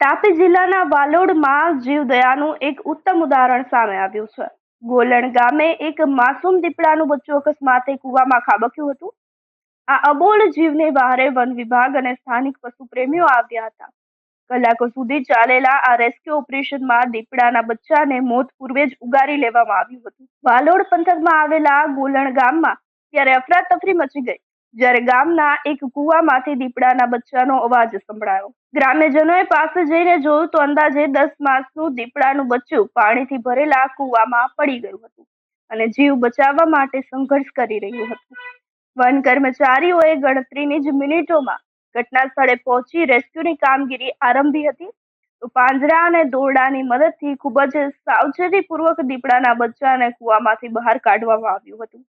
તાપી જિલ્લાના વાલોડમાં જીવદયાનું એક ઉત્તમ ઉદાહરણ સામે આવ્યું છે. ગોલણ ગામે એક માસૂમ દીપડાનું બચ્ચું અકસ્માતે કૂવામાં ખાબક્યું હતું. આ અબોલ જીવને બહારે વન વિભાગ અને સ્થાનિક પશુ પ્રેમીઓ આવ્યા હતા. કલાકો સુધી ચાલેલા આ રેસ્ક્યુ ઓપરેશનમાં દીપડાના બચ્ચાને મોત પૂર્વે જ ઉગારી લેવામાં આવ્યું હતું. વાલોડ પંથકમાં આવેલા ગોલણ ગામમાં ત્યારે અફરાતફરી મચી ગઈ. જ્યારે ગામના એક કુવામાંથી દીપડાના બચ્ચાનો અવાજ સંભળાયો. ગ્રામ્યજનોએ પાસે જઈને જોયું તો અંદાજે દસ માસનું દીપડાનું બચ્ચું પાણીથી ભરેલા કુવામાં પડી ગયું હતું અને જીવ બચાવવા માટે સંઘર્ષ કરી રહ્યું હતું. વન કર્મચારીઓએ ગણતરીની જ મિનિટોમાં ઘટના સ્થળે પહોંચી રેસ્ક્યુની કામગીરી આરંભી હતી. તો પાંજરા અને દોરડાની મદદથી ખૂબ જ સાવચેતીપૂર્વક દીપડાના બચ્ચાને કૂવામાંથી બહાર કાઢવામાં આવ્યું હતું.